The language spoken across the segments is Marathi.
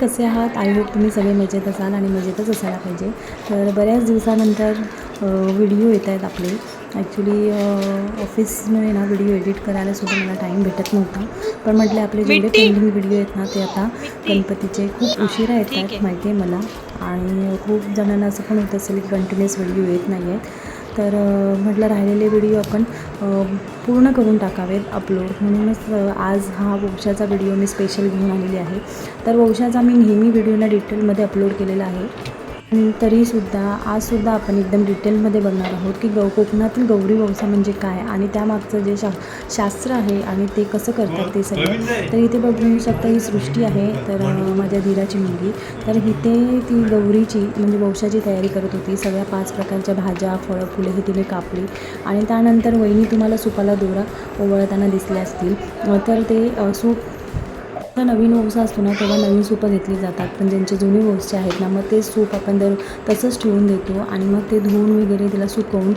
कसे आहात? आय होप तुम्ही सगळे मजेत असाल आणि मजेतच असायला पाहिजे. तर बऱ्याच दिवसानंतर व्हिडिओ येत आहेत आपले. ॲक्च्युली ऑफिसमुळे ना व्हिडिओ एडिट करायला सुद्धा मला टाईम भेटत नव्हता. पण म्हटले आपले जेवढे पेंडिंग व्हिडिओ आहेत ना ते आता गणपतीचे खूप उशिरा येतात माहिती आहे. मला. आणि खूप जणांना असं पण होत असेल की कंटिन्युअस व्हिडिओ येत नाही आहेत तर म्हटलं राहिलेले व्हिडिओ आपण पूर्ण करून टाकावेत अपलोड म्हणूनच आज हा वंशाचा व्हिडिओ मी स्पेशल घेऊन आलेली आहे. तर वंशाचा मी नेहमी व्हिडिओला डिटेलमध्ये अपलोड केलेला आहे. तरीसुद्धा आजसुद्धा आपण एकदम डिटेलमध्ये बघणार आहोत की गौ कोकणातील गौरी वंसा म्हणजे काय आणि त्यामागचं जे शा शास्त्र आहे आणि ते कसं करतात ते सगळं तर इथे बघू शकता ही सृष्टी आहे तर माझ्या धीराची मुलगी. तर इथे ती गौरीची म्हणजे वंशाची तयारी करत होती. सगळ्या पाच प्रकारच्या भाज्या फळं फुले ही तिने कापली आणि त्यानंतर वहिनी तुम्हाला सुपाला दोरा ओवळताना दिसल्या असतील. तर ते सूप नवीन वंसा असतो ना तेव्हा नवीन सूपं घेतली जातात. पण ज्यांचे जुने वंशचे आहेत ना मग ते सूप आपण दर तसंच ठेवून देतो आणि मग ते धुवून वगैरे त्याला सुकवून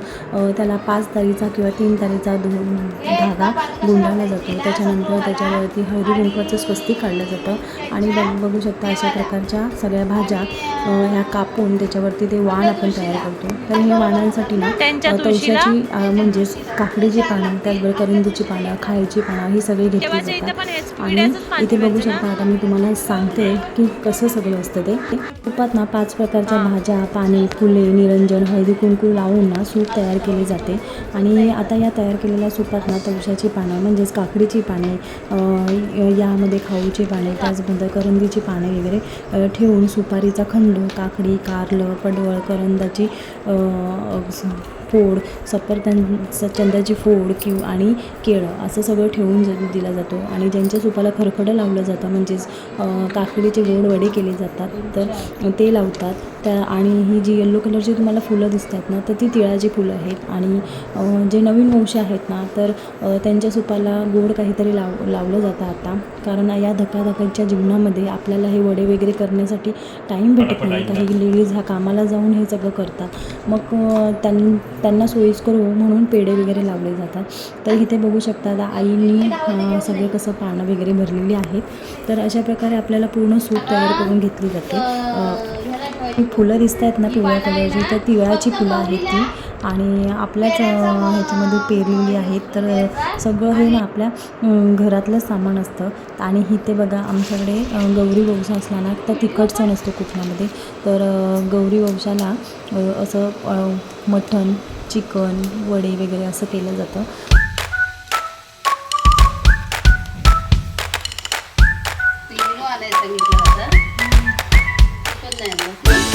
त्याला पाच तारीचा किंवा तीन तारीचा धुवून धागा गुंडाळला जातो. त्याच्यानंतर त्याच्यावरती हळदी कुंकवाचं स्वस्तिक काढलं जातं. आणि बघ बघू शकता अशा प्रकारच्या सगळ्या भाज्या ह्या कापून त्याच्यावरती ते वाण आपण तयार करतो. तर हे वाणांसाठी ना तवशाची म्हणजेच काकडीची पानं त्याचबरोबर करंदीची पानं खायची पानं ही सगळी घेतली जातात. आणि इथे बघू शकता. आता मी तुम्हाला सांगते की कसं सगळं असतं ते. सूपात ना पाच प्रकारच्या भाज्या पाने फुले निरंजन हळदी कुंकू लावून ना सूप तयार केले जाते. आणि आता या तयार केलेल्या सूपात ना तवशाची पानं म्हणजेच काकडीची पाने यामध्ये खाऊची पाने त्याचबरोबर करंदीची पाने वगैरे ठेवून सुपारीचा खंड काकडी कारलं पडवळ करंदाची फोड सफरचंद चंदाची फोड किंवा आणि केळं असं सगळं ठेवून दिला जातो. आणि ज्यांच्या सुपाला खरखडं लावलं जातं म्हणजेच काकडीचे गोड वडे केले जातात तर ते लावतात. त्या आणि ही जी येल्लो कलरची तुम्हाला फुलं दिसतात ना तर ती तिळाची फुलं आहेत. आणि जे नवीन वंश आहेत ना तर त्यांच्या सुपाला गोड काहीतरी लाव लावलं जातं आता. कारण या धकाधकीच्या जीवनामध्ये आपल्याला हे वडे वगैरे करण्यासाठी टाईम भेटत नाही. काही लेडीज ह्या कामाला जाऊन हे सगळं करतात. मग त्यां त्यांना सोयीस्कर हो म्हणून पेढे वगैरे लावले जातात. तर इथे बघू शकता आता आईनी सगळे कसं पानं वगैरे भरलेली आहेत. तर अशा प्रकारे आपल्याला पूर्ण सूप तयार करून घेतली जाते. ही फुलं दिसत आहेत ना पिवळ्या कलरची तर तिळाची फुलं आहेत ती. आणि आपल्याच ह्याच्यामध्ये पेरलेली आहेत. तर सगळं हे ना आपल्या घरातलं सामान असतं. आणि इथे बघा आमच्याकडे गौरी वंश असला ना तर तिखट सण असतो कोकणामध्ये तर गौरी वंशाला असं अ, मटण चिकन वडे वगैरे असं केलं जातं. 再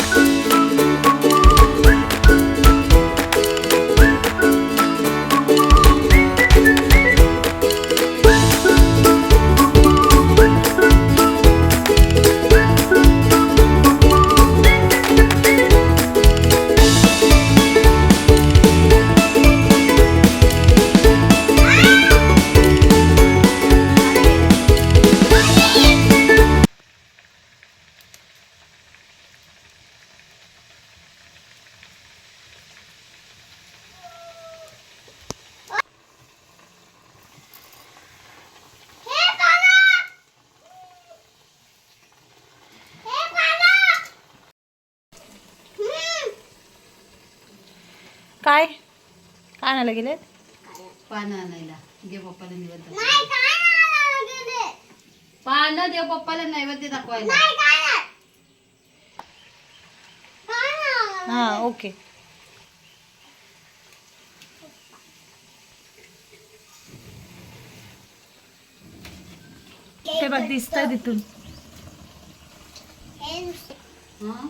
काय? काय आणायला गेलेत? पानं आणायला. देव पप्पाला निवड पानं देव पप्पाला नैवेद्य दाखवायला. हा ओके. ते बघ दिसतंय तिथून?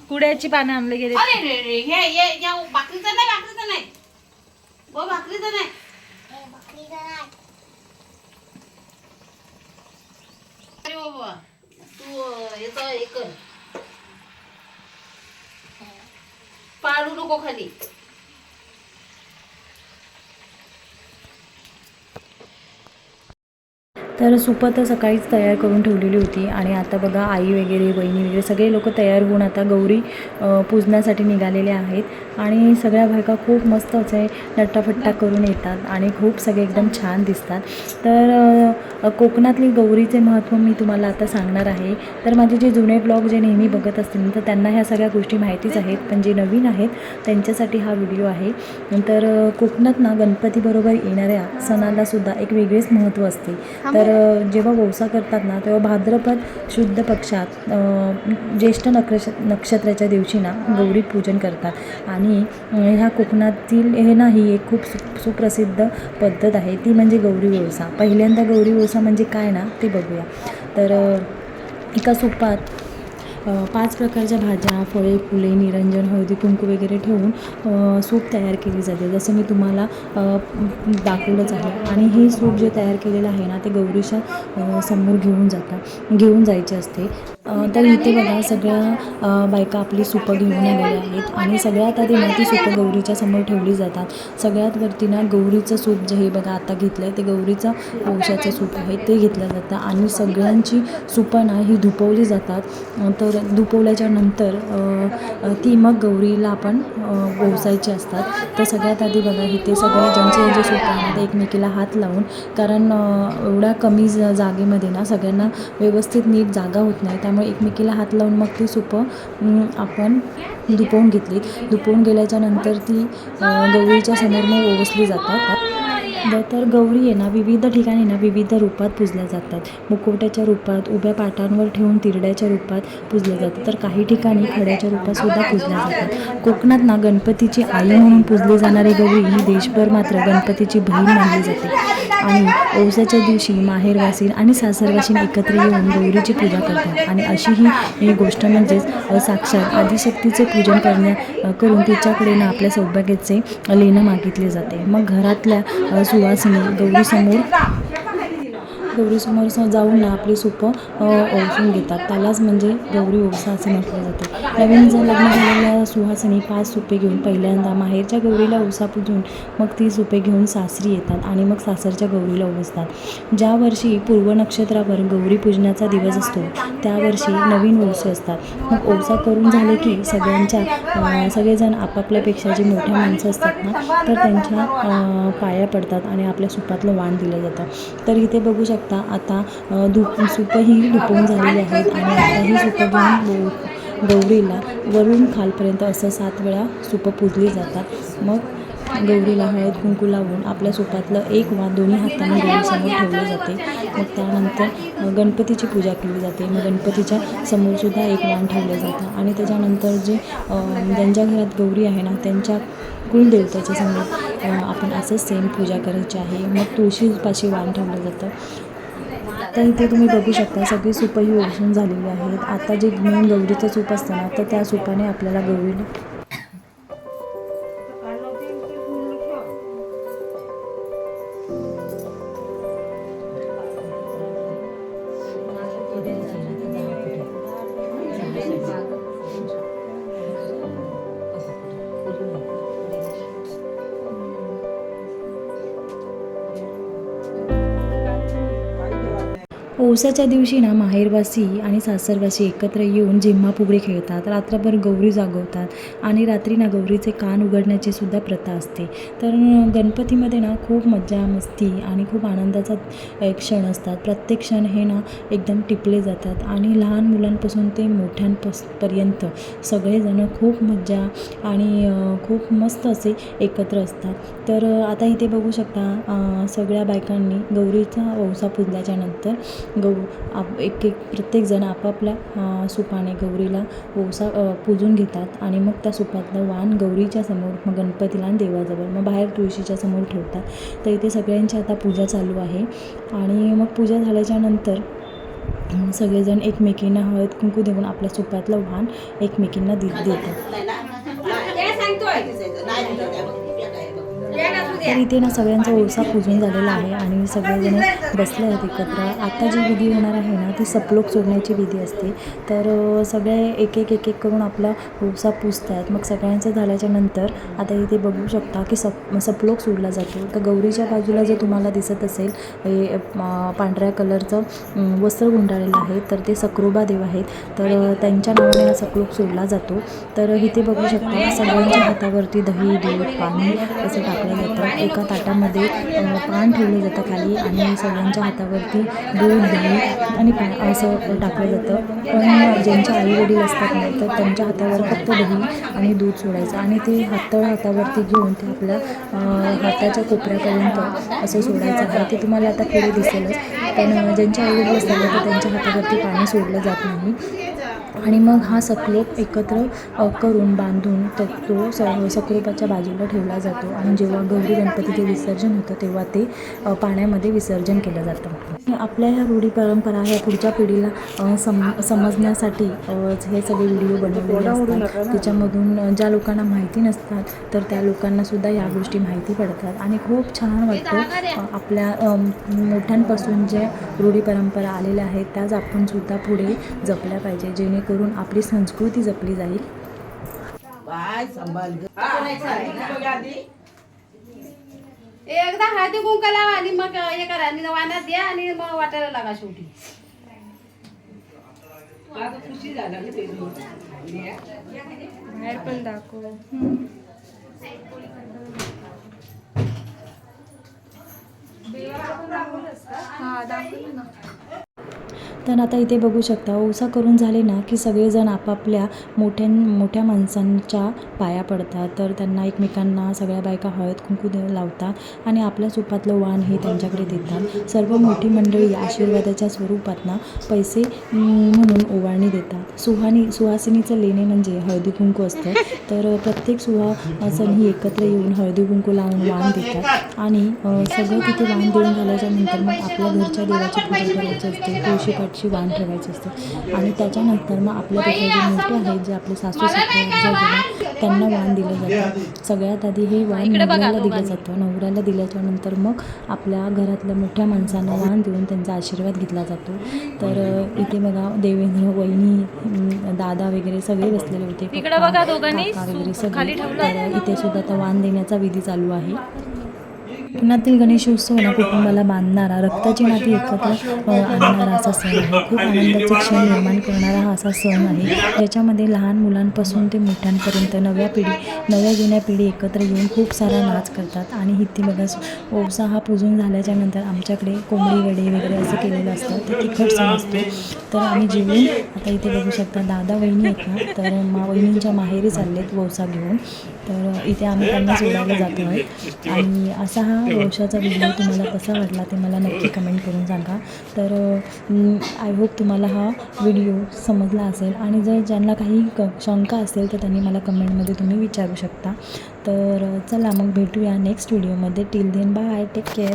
कुड्याची पानं आणले गेले. अरे रे रे हे हे या भाकरीचं नाही भाकरीचं नाही. हो भाकरीचं नाही. अरे बाबा तू अं, याचं हे कर. पाडू नको खाली. तर सुपं तर सकाळीच तयार करून ठेवलेली होती आणि आता बघा आई वगैरे बहिणी वगैरे सगळे लोक तयार होऊन आता गौरी पूजण्यासाठी निघालेले आहेत. आणि सगळ्या बायका खूप मस्त असे नट्टाफट्टा करून येतात आणि खूप सगळे एकदम छान दिसतात. तर कोकणातली गौरीचे महत्त्व मी तुम्हाला आता सांगणार आहे. तर माझे जे जुने ब्लॉग जे नेहमी बघत असतील तर त्यांना ह्या सगळ्या गोष्टी माहितीच आहेत. पण जे नवीन आहेत त्यांच्यासाठी हा व्हिडिओ आहे. तर कोकणात ना गणपतीबरोबर येणाऱ्या सणाला सुद्धा एक वेगळेच महत्त्व असते. तर तर जेव्हा वौसा करतात ना तेव्हा भाद्रपद शुद्ध पक्षात ज्येष्ठ नक्ष नक्षत्राच्या दिवशी ना गौरी पूजन करतात. आणि ह्या कोकणातील हे ना ही एक खूप सु सुप्रसिद्ध पद्धत आहे. ती म्हणजे गौरी वौसा पहिल्यांदा गौरी वौसा म्हणजे काय ना ते बघूया. तर एका सुपात पाच प्रकारच्या भाज्या फळे फुले निरंजन हळदी कुंकू वगैरे ठेवून सूप तयार केली जाते. जसं मी तुम्हाला दाखवलंच आहे. आणि हे सूप जे तयार केलेलं आहे ना ते गौरीच्या समोर घेऊन जातात घेऊन जायचे असते. तर इथे बघा सगळ्या बायका आपली सुपं घेऊन आलेल्या आहेत आणि सगळ्यात आधी ना ती सुपं गौरीच्या समोर ठेवली जातात. सगळ्यात वरती ना गौरीचं सूप जे हे बघा आता घेतलं आहे ते गौरीचं औषधाचं सूप आहे ते घेतलं जातं. आणि सगळ्यांची सुपं ना ही धुपवली जातात. तर धुपवल्याच्या नंतर ती मग गौरीला आपण अ, असतात. तर सगळ्यात आधी बघा इथे सगळ्या ज्यांचे जे सुपं आहे ते एकमेकीला हात लावून कारण एवढ्या कमी ज जागेमध्ये ना सगळ्यांना व्यवस्थित नीट जागा होत नाही. त्यामुळे एकमेकीला हात लावून मग ती सुपं आपण धुपवून घेतली. धुपवून गेल्याच्यानंतर ती गौरीच्या समोर मग ओवसली जातात. तर गौरी आहे ना विविध ठिकाणी ना विविध रूपात पूजल्या जातात. मुखवट्याच्या रूपात उभ्या पाटांवर ठेवून तिरड्याच्या रूपात पूजल्या जातात. तर काही ठिकाणी खड्याच्या रूपात सुद्धा पूजल्या जातात. कोकणात ना गणपतीची आई म्हणून पूजली जाणारी गौरी ही देशभर मात्र गणपतीची बहीण मानली जाते. आणि ओसाच्या दिवशी माहेरवासीन आणि सासरवासीन एकत्र येऊन गौरीची पूजा करतात. आणि अशी ही ही गोष्ट म्हणजेच साक्षात आदिशक्तीचे पूजन करण्या करून तिच्याकडे आपल्या सौभाग्याचे लेणं मागितले जाते. मग घरातल्या सुवासिनी गौरीसमोर गौरीसमोर जाऊन ना आपली सुपं अ, घेतात. त्यालाच म्हणजे गौरी ओसा असं म्हटलं जातं. नवीन जर लग्न झालेल्या सुहासनी पाच सुपे घेऊन पहिल्यांदा माहेरच्या गौरीला ओसा पुजून मग ती सुपे घेऊन सासरी येतात आणि मग सासरच्या गौरीला ओसतात ज्या वर्षी पूर्व नक्षत्रावर गौरी पूजनाचा दिवस असतो त्या वर्षी नवीन ओसे असतात. मग ओसा करून झाले की सगळ्यांच्या सगळेजण आपापल्यापेक्षा जे मोठ्या माणसं असतात ना तर त्यांच्या पाया पडतात आणि आपल्या सुपातलं वाण दिलं जातं. तर इथे बघू शकता आता धूप सुपंही धुपून झालेली आहेत आणि आता ही सुपं घेऊन गौरीला वरून खालपर्यंत असं सात वेळा सुपं पुजली जातात. मग गौरीला हळद कुंकू लावून आपल्या सुपातलं एक वाण दोन्ही हाताने गौरीसमोर ठेवलं जाते. मग त्यानंतर गणपतीची पूजा केली जाते. मग गणपतीच्या समोरसुद्धा एक वाण ठेवलं जातं आणि त्याच्यानंतर जे ज्यांच्या घरात गौरी आहे ना त्यांच्या कुलदेवताच्या समोर आपण असंच सेम पूजा करायची आहे. मग तुळशीपाशी वाण ठेवलं जातं. तर इथे तुम्ही बघू शकता सगळी सुपं ही ओळखून झालेली आहेत. आता जे मेन गौरीचं सूप असतं ना तर त्या सुपाने आपल्याला गौरी ओसाच्या दिवशी ना माहेरवासी आणि सासरवासी एकत्र येऊन झिम्मा फुगडी खेळतात. रात्रभर गौरी जागवतात आणि रात्री ना गौरीचे कान उघडण्याची सुद्धा प्रथा असते. तर गणपतीमध्ये ना खूप मज्जा मस्ती आणि खूप आनंदाचा एक क्षण असतात. प्रत्येक क्षण हे ना एकदम टिपले जातात आणि लहान मुलांपासून ते मोठ्यांपास पर्यंत सगळेजणं खूप मज्जा आणि खूप मस्त असे एकत्र असतात. तर आता इथे बघू शकता सगळ्या बायकांनी गौरीचा ओसा पुजल्याच्यानंतर गौ आप एक एक प्रत्येकजण आपापल्या सुपाने गौरीला ओवसा अ, पूजून घेतात आणि मग त्या सुपातलं वाण गौरीच्या समोर मग गणपतीला आणि देवाजवळ मग बाहेर तुळशीच्या समोर ठेवतात. तर इथे सगळ्यांची आता पूजा चालू आहे आणि मग पूजा झाल्याच्यानंतर अं, सगळेजण एकमेकींना हळद कुंकू देऊन आपल्या सुपातलं वाण एकमेकींना दे देतात. ते सांगतोय. तर इथे ना सगळ्यांचा ओळसा पुजून झालेला आहे आणि सगळेजण बसले आहेत एकत्र. आत्ता जी विधी होणार आहे ना ती सपलोक सोडण्याची विधी असते. तर सगळे एक एक एक एक करून आपला ओळसा पुजतात मग सगळ्यांचं झाल्याच्यानंतर आता इथे बघू शकता की सप सपलोक सोडला जातो. तर गौरीच्या बाजूला जर तुम्हाला दिसत असेल हे पांढऱ्या कलरचं वस्त्र गुंडाळलेलं आहे. तर ते सक्रोबा देव आहेत. तर त्यांच्या नावाने हा सकलोक सोडला जातो. तर इथे बघू शकता सगळ्यांच्या हातावरती दही दूध पाणी असं टाकलं जातं. एका ताटामध्ये पान ठेवलं जातं खाली आणि सगळ्यांच्या हातावरती दूध दही आणि पा असं टाकलं जातं. पण ज्यांचे आईवडील असतात ना तर त्यांच्या हातावर फक्त दही आणि दूध सोडायचं आणि ते हातळ हातावरती घेऊन ते आपल्या हाताच्या कोपऱ्यापर्यंत असं सोडायचं आहे. ते तुम्हाला आता पुढे दिसेलच. पण ज्यांच्या आईवडील असतात तर त्यांच्या हातावरती पाणी सोडलं जात नाही. आणि मग हा सकलोप एकत्र करून बांधून तर तो स सकलोपाच्या बाजूला ठेवला जातो. आणि जेव्हा गौरी गणपतीचे विसर्जन होतं तेव्हा ते पाण्यामध्ये विसर्जन केलं जातं. आपल्या ह्या रूढी परंपरा ह्या पुढच्या पिढीला सम समजण्यासाठी हे सगळे व्हिडिओ बनवलेले असतात. त्याच्यामधून ज्या लोकांना माहिती नसतात तर त्या लोकांनासुद्धा या गोष्टी माहिती पडतात. आणि खूप छान वाटतं आपल्या मोठ्यांपासून ज्या रूढी परंपरा आलेल्या आहेत त्याच आपण सुद्धा पुढे जपल्या पाहिजे. जेणेकरून आपली संस्कृती जपली जाईल. एकदा हळदी कुंका लावा आणि मग हे करा. आणि वाण्यात द्या आणि मग वाटायला लागा शेवटी. तर आता इथे बघू शकता ओसा करून झाले ना की सगळेजण आपापल्या मोठ्या मोठ्या माणसांच्या पाया पडतात. तर त्यांना एकमेकांना सगळ्या बायका हळद कुंकू दे लावतात आणि आपल्या सुपातलं वाण हे त्यांच्याकडे देतात. सर्व मोठी मंडळी आशीर्वादाच्या स्वरूपात ना पैसे म्हणून ओवाळणी देतात. सुहानी सुहासिनीचं लेणे म्हणजे हळदी कुंकू असतं. तर प्रत्येक सुहासन ही एकत्र येऊन हळदी कुंकू लावून वाण देतात. आणि सगळं तिथे वाण देऊन झाल्याच्यानंतर मग आपल्या घरच्या देवाची पूजा करायची असते तुळशीपाठची वाण ठेवायची असते. आणि त्याच्यानंतर मग आपल्यापेक्षा जे मोठे आहेत जे आपले सासू सासरे त्यांना वाण दिलं जातं. सगळ्यात आधी हे वाण नवऱ्याला दिलं जातं. नवऱ्याला दिल्याच्या नंतर मग आपल्या घरातल्या मोठ्या माणसांना वाण देऊन त्यांचा आशीर्वाद घेतला जातो. तर इथे बघा देवेंद्र वहिनी दादा वगैरे सगळे बसलेले होते. वगैरे सगळे. इथे सुद्धा आता वाण देण्याचा विधी चालू आहे. कोकणातील गणेशोत्सव ना कुटुंबाला बांधणारा रक्ताची नाती एकत्र आणणारा असा सण आहे. खूप आनंदाचे क्षण निर्माण करणारा हा असा सण आहे. ज्याच्यामध्ये लहान मुलांपासून ते मोठ्यांपर्यंत नव्या पिढी नव्या जुन्या पिढी एकत्र येऊन खूप सारा नाच करतात आणि इथे बघा ओवसा हा पुजून झाल्याच्यानंतर आमच्याकडे कोंबडी वडे वगैरे असं केलेलं असतं ते तिखट सण असतो. तर आम्ही जेवून आता इथे बघू शकता दादा वहिनी आहेत ना तर मा वहिनींच्या माहेरी चाललेत वौसा घेऊन. तर इथे आम्ही त्यांना सोडायला जातो आहे. आणि असा हा वंशाचा व्हिडिओ तुम्हाला कसा वाटला ते मला नक्की कमेंट करून सांगा. तर आय होप तुम्हाला हा व्हिडिओ समजला असेल आणि जर ज्यांना काही क शंका असेल तर त्यांनी मला कमेंटमध्ये तुम्ही विचारू शकता. तर चला मग भेटूया नेक्स्ट व्हिडिओमध्ये till then bye take care